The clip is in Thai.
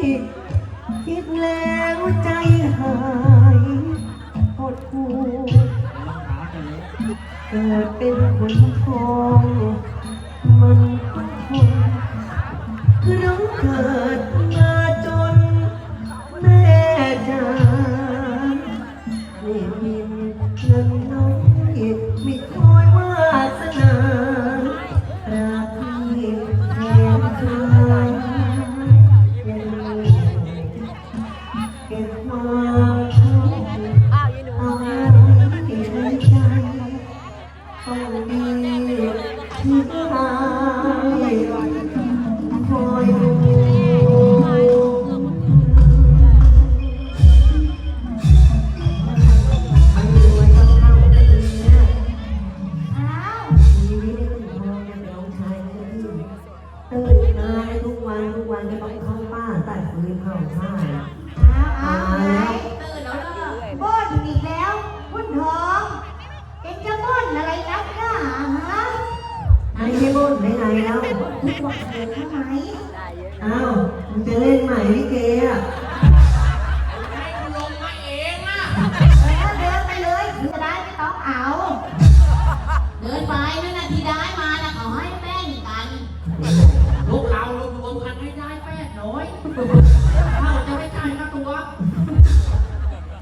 คิดแล้วใจหายหดหูเกิดเป็นคนทองมันก็คงร้องเกิด ที่ตายคอยดูมันรวยต้องเข้าไปเนี่ยอ้าวชีวิตไม่ต้องมองเป็นน้องชายนะพี่ตื่นมาทุกวันทุกวันจะต้องเข้าป้าตัดฟืนเผาผ้า อ้าวอ้าวไหนตื่นแล้วเหรอบ่นอีกแล้วบ่นทองเอ็งจะบ่นอะไรนักหนาฮะ ไม่ใช่บ่นได้ไงแล้วทุกวันเลยทำไมได้เยอะนะอ้าวมึงจะเล่นใหม่ลิเกอะเออเดินไปเลยจะได้ไม่ต้องเอา